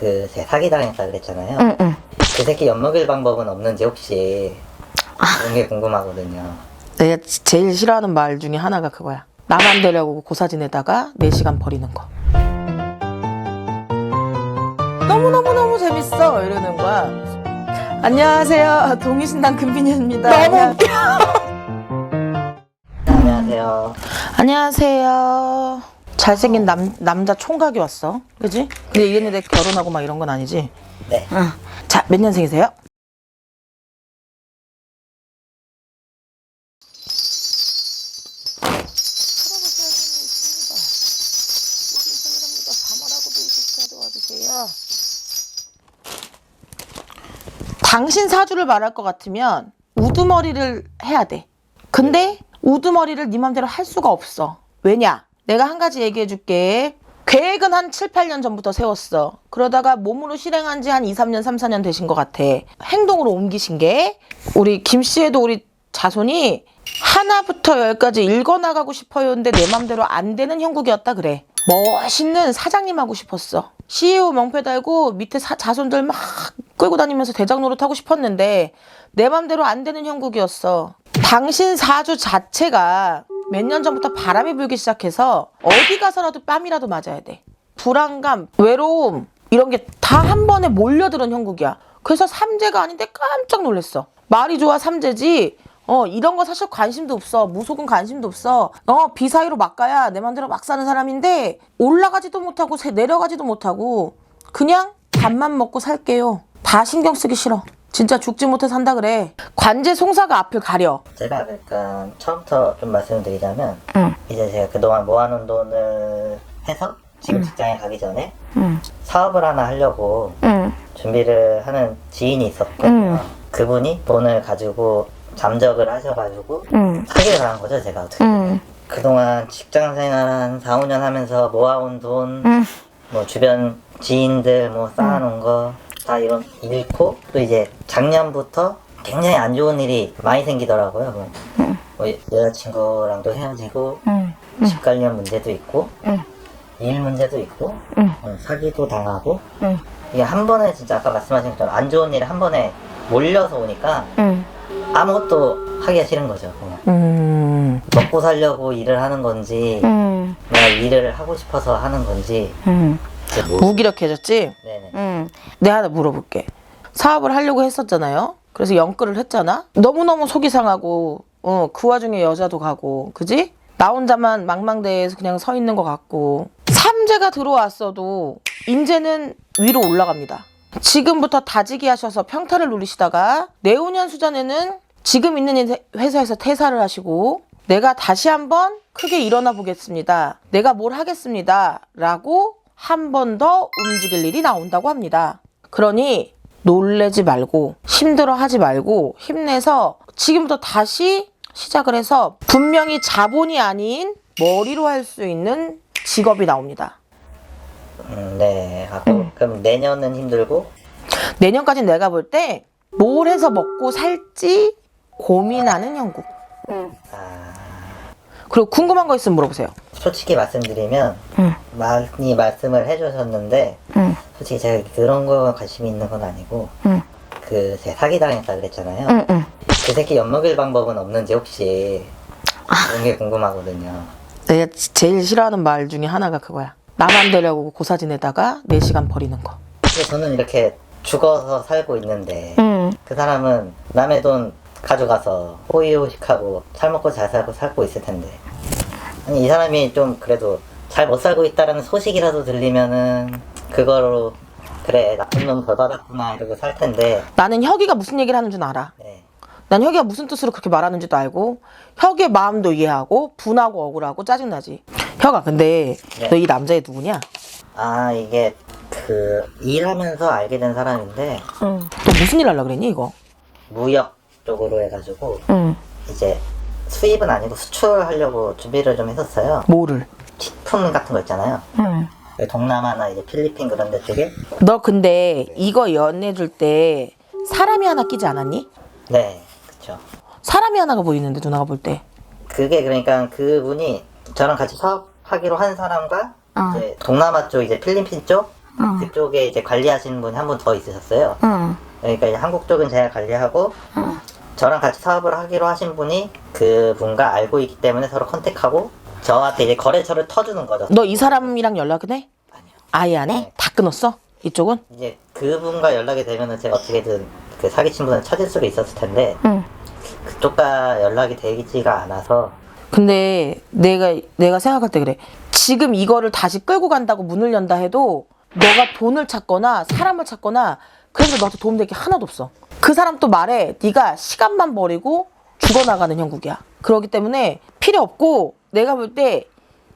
그제 사기 당했다 그랬잖아요. 응, 응. 그 새끼 엿먹일 방법은 없는지 혹시 그런 게 궁금하거든요. 내가 지- 제일 싫어하는 말 중에 하나가 그거야. 나만 되려고 고사진에다가 4시간 버리는 거. 너무너무너무 재밌어! 이러는 거야. 안녕하세요. 동의신당 금빈현입니다. 너무 웃겨. 안녕하세요. 안녕하세요. 잘생긴 남, 남자 총각이 왔어. 그지? 근데 이랬는데 결혼하고 막 이런 건 아니지? 네. 응. 자, 몇 년생이세요? 당신 사주를 말할 것 같으면 우두머리를 해야 돼. 근데 우두머리를 네 맘대로 할 수가 없어. 왜냐? 내가 한 가지 얘기해 줄게. 계획은 한 7, 8년 전부터 세웠어. 그러다가 몸으로 실행한 지 한 2, 3년, 3, 4년 되신 것 같아. 행동으로 옮기신 게 우리 김 씨에도 우리 자손이 하나부터 열까지 읽어나가고 싶어요인데 내 맘대로 안 되는 형국이었다 그래. 멋있는 사장님 하고 싶었어. CEO 명패 달고 밑에 사- 자손들 막 끌고 다니면서 대장 노릇 하고 싶었는데 내 맘대로 안 되는 형국이었어. 당신 사주 자체가 몇 년 전부터 바람이 불기 시작해서 어디 가서라도 뺨이라도 맞아야 돼. 불안감, 외로움 이런 게 다 한 번에 몰려드는 형국이야. 그래서 삼재가 아닌데 깜짝 놀랐어. 말이 좋아 삼재지. 어 이런 거 사실 관심도 없어. 무속은 관심도 없어. 어 비사이로 막 가야 내 맘대로 막 사는 사람인데 올라가지도 못하고 새- 내려가지도 못하고 그냥 밥만 먹고 살게요. 다 신경 쓰기 싫어. 진짜 죽지 못해 산다 그래. 관제 송사가 앞을 가려. 제가 그러니까 처음부터 좀 말씀을 드리자면 응. 이제 제가 그동안 모아놓은 돈을 해서 지금 직장에 가기 전에 응. 사업을 하나 하려고 응. 준비를 하는 지인이 있었거든요. 그분이 돈을 가지고 잠적을 하셔가지고 응. 사기를 당한 거죠, 제가 어떻게. 응. 그동안 직장 생활 한 4, 5년 하면서 모아온 돈, 응. 뭐 주변 지인들 뭐 쌓아놓은 거 다 이런 잃고 또 이제 작년부터 굉장히 안 좋은 일이 많이 생기더라고요. 뭐, 뭐 여자친구랑도 헤어지고 응. 집 관련 문제도 있고 응. 일 문제도 있고 응. 어, 사기도 당하고 응. 이게 한 번에 진짜 아까 말씀하신 것처럼 안 좋은 일이 한 번에 몰려서 오니까 응. 아무것도 하기가 싫은 거죠. 그냥. 음. 먹고 살려고 일을 하는 건지 음. 내가 일을 하고 싶어서 하는 건지 음. 뭐 무기력해졌지? 네네 응. 내가 하나 물어볼게. 사업을 하려고 했었잖아요. 그래서 연끌을 했잖아. 너무너무 속이 상하고, 어, 그 와중에 여자도 가고, 그지? 나 혼자만 망망대해서 그냥 서 있는 것 같고. 삼재가 들어왔어도, 이제는 위로 올라갑니다. 지금부터 다지기 하셔서 평타를 누리시다가, 내후년 수전에는 지금 있는 이 회사에서 퇴사를 하시고, 내가 다시 한번 크게 일어나 보겠습니다. 내가 뭘 하겠습니다. 라고 한 번 더 움직일 일이 나온다고 합니다. 그러니 놀래지 말고 힘들어 하지 말고 힘내서 지금부터 다시 시작을 해서 분명히 자본이 아닌 머리로 할 수 있는 직업이 나옵니다. 음, 네 하고 그럼 내년은 힘들고 내년까지 내가 볼 때 뭘 해서 먹고 살지 고민하는 형국. 아, 그리고 궁금한 거 있으면 물어보세요. 솔직히 말씀드리면 응. 많이 말씀을 해주셨는데 응. 솔직히 제가 그런 거 관심이 있는 건 아니고 응. 그제 사기 당했다 그랬잖아요. 응, 응. 그 새끼 엿먹일 방법은 없는지 혹시 그런 게 궁금하거든요. 내가 지- 제일 싫어하는 말 중에 하나가 그거야. 나만 되려고 고사진에다가 4시간 버리는 거. 근데 저는 이렇게 죽어서 살고 있는데 응. 그 사람은 남의 돈 가져가서 호의호식하고 잘 먹고 잘 살고 살고 있을 텐데 아니 이 사람이 좀 그래도 잘 못 살고 있다라는 소식이라도 들리면은 그거로 그래 나쁜 놈덜 받았구나 이러고 살 텐데 나는 혁이가 무슨 얘기를 하는 줄 알아. 네. 난 혁이가 무슨 뜻으로 그렇게 말하는지도 알고 혁의 마음도 이해하고 분하고 억울하고 짜증나지. 혁아 근데 네. 너 이 남자애 누구냐? 아 이게 그 일하면서 알게 된 사람인데 응. 너 무슨 일 하려 그랬니 이거? 무역 쪽으로 해가지고 응. 이제 수입은 아니고 수출하려고 준비를 좀 했었어요 뭐를? 식품 같은 거 있잖아요 응. 동남아나 이제 필리핀 그런 데 쪽에 너 근데 이거 연애줄 때 사람이 하나 끼지 않았니? 네 그쵸 사람이 하나가 보이는데 누나가 볼 때. 그게 그러니까 그분이 저랑 같이 사업하기로 한 사람과 어. 이제 동남아 쪽 이제 필리핀 쪽 그쪽에 이제 관리하시는 분이 한 분 더 있으셨어요. 응. 그러니까 이제 한국 쪽은 제가 관리하고 저랑 같이 사업을 하기로 하신 분이 그 분과 알고 있기 때문에 서로 컨택하고 저한테 이제 거래처를 터주는 거죠. 너 이 사람이랑 연락은 해? 아니요. 아예 안 해? 네. 다 끊었어? 이쪽은? 이제 그분과 연락이 되면은 제가 어떻게든 그 사기친 분을 찾을 수가 있었을 텐데 응. 그쪽과 연락이 되지가 않아서 근데 내가 내가 생각할 때 그래. 지금 이거를 다시 끌고 간다고 문을 연다 해도 너가 돈을 찾거나 사람을 찾거나 그래서 너한테 도움될 게 하나도 없어. 그 사람 또 말해 네가 시간만 버리고 죽어나가는 형국이야. 그렇기 때문에 필요 없고 내가 볼 때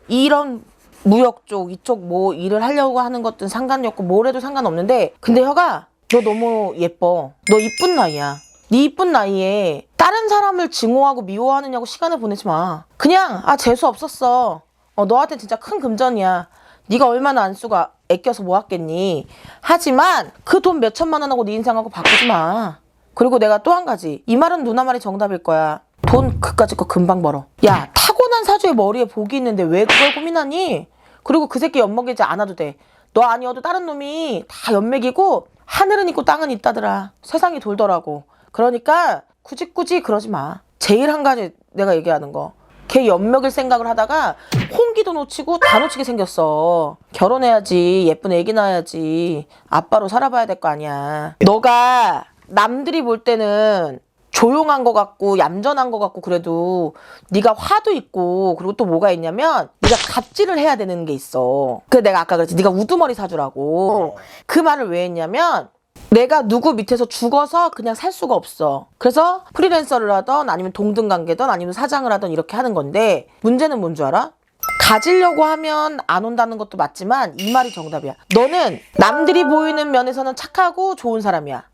이런 무역 쪽 이쪽 뭐 일을 하려고 하는 것든 상관이 없고 뭘 해도 상관없는데 근데 혀가 너 너무 예뻐. 너 이쁜 나이야. 네 이쁜 나이에 다른 사람을 증오하고 미워하느냐고 시간을 보내지 마. 그냥 아 재수 없었어. 어 너한테 진짜 큰 금전이야. 네가 얼마나 안 쓰고 아- 아껴서 모았겠니. 하지만 그 돈 몇 천만 원하고 네 인생하고 바꾸지 마. 그리고 내가 또 한 가지 이 말은 누나 말이 정답일 거야. 돈 그까짓 거 금방 벌어. 야 타 고난 사주의 머리에 복이 있는데 왜 그걸 고민하니? 그리고 그 새끼 엿먹이지 않아도 돼. 너 아니어도 다른 놈이 다 엿먹이고 하늘은 있고 땅은 있다더라. 세상이 돌더라고. 그러니까 굳이 굳이 그러지 마. 제일 한 가지 내가 얘기하는 거. 걔 엿먹일 생각을 하다가 홍기도 놓치고 다 놓치게 생겼어. 결혼해야지. 예쁜 애기 낳아야지. 아빠로 살아봐야 될 거 아니야. 너가 남들이 볼 때는 조용한 것 같고 얌전한 것 같고 그래도 네가 화도 있고 그리고 또 뭐가 있냐면 네가 갑질을 해야 되는 게 있어. 그 내가 아까 그랬지. 네가 우두머리 사주라고. 그 말을 왜 했냐면 내가 누구 밑에서 죽어서 그냥 살 수가 없어. 그래서 프리랜서를 하던 아니면 동등 관계든 아니면 사장을 하던 이렇게 하는 건데 문제는 뭔 줄 알아? 가지려고 하면 안 온다는 것도 맞지만 이 말이 정답이야. 너는 남들이 보이는 면에서는 착하고 좋은 사람이야.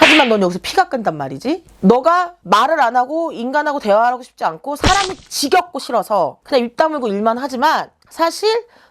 하지만 넌 여기서 피가 끈단 말이지. 너가 말을 안 하고 인간하고 대화하고 싶지 않고 사람이 지겹고 싫어서 그냥 입 다물고 일만 하지만 사실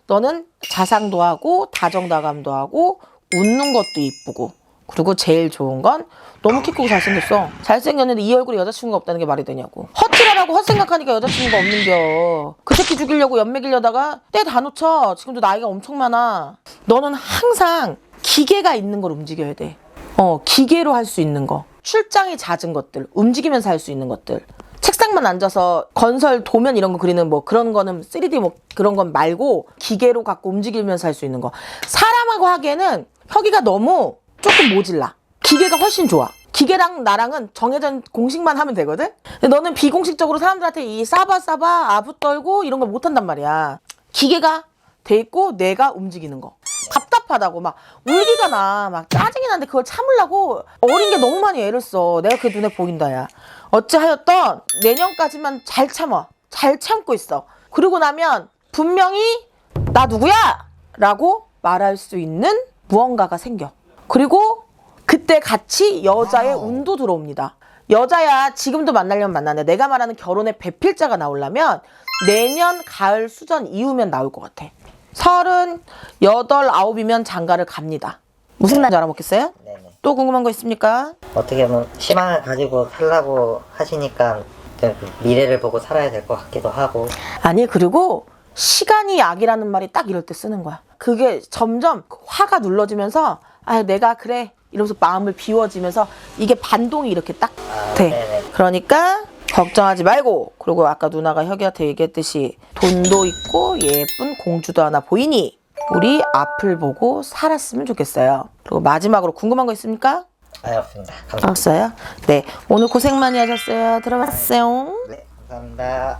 너는 자상도 하고 다정다감도 하고 웃는 것도 이쁘고 그리고 제일 좋은 건 너무 키 크고 잘생겼어. 잘생겼는데 이 얼굴에 여자친구가 없다는 게 말이 되냐고. 헛질하라고 헛생각하니까 여자친구가 없는겨. 그 새끼 죽이려고 연맥이려다가 때 다 놓쳐. 지금도 나이가 엄청 많아. 너는 항상 기계가 있는 걸 움직여야 돼. 어, 기계로 할 수 있는 거. 출장이 잦은 것들, 움직이면서 할 수 있는 것들. 책상만 앉아서 건설 도면 이런 거 그리는 뭐 그런 거는 3D 뭐 그런 건 말고 기계로 갖고 움직이면서 할 수 있는 거. 사람하고 하기에는 혁이가 너무 조금 모질라. 기계가 훨씬 좋아. 기계랑 나랑은 정해진 공식만 하면 되거든? 근데 너는 비공식적으로 사람들한테 이 싸바 싸바 아부 떨고 이런 걸 못한단 말이야. 기계가 돼 있고 내가 움직이는 거. 답답하다고 막 울기가 나. 막 짜증이 나는데 그걸 참으려고 어린 게 너무 많이 애를 써. 내가 그게 눈에 보인다, 야. 어찌하였던 내년까지만 잘 참아. 잘 참고 있어. 그러고 나면 분명히 나 누구야? 라고 말할 수 있는 무언가가 생겨. 그리고 그때 같이 여자의 운도 들어옵니다. 여자야 지금도 만나려면 만나는데 내가 말하는 결혼의 배필자가 나오려면 내년 가을 수전 이후면 나올 것 같아. 서른 여덟 아홉이면 장가를 갑니다. 무슨 날인지 알아먹겠어요? 네네. 또 궁금한 거 있습니까? 어떻게 보면 희망을 가지고 살라고 하시니까 좀 미래를 보고 살아야 될 것 같기도 하고 아니 그리고 시간이 약이라는 말이 딱 이럴 때 쓰는 거야. 그게 점점 화가 눌러지면서 아 내가 그래 이러면서 마음을 비워지면서 이게 반동이 이렇게 딱 아, 돼. 네네. 그러니까 걱정하지 말고 그리고 아까 누나가 혁이한테 얘기했듯이 돈도 있고 예쁜 공주도 하나 보이니 우리 앞을 보고 살았으면 좋겠어요. 그리고 마지막으로 궁금한 거 있습니까? 아니 없습니다. 감사합니다. 없어요? 네 오늘 고생 많이 하셨어요. 들어갔어요. 네, 감사합니다.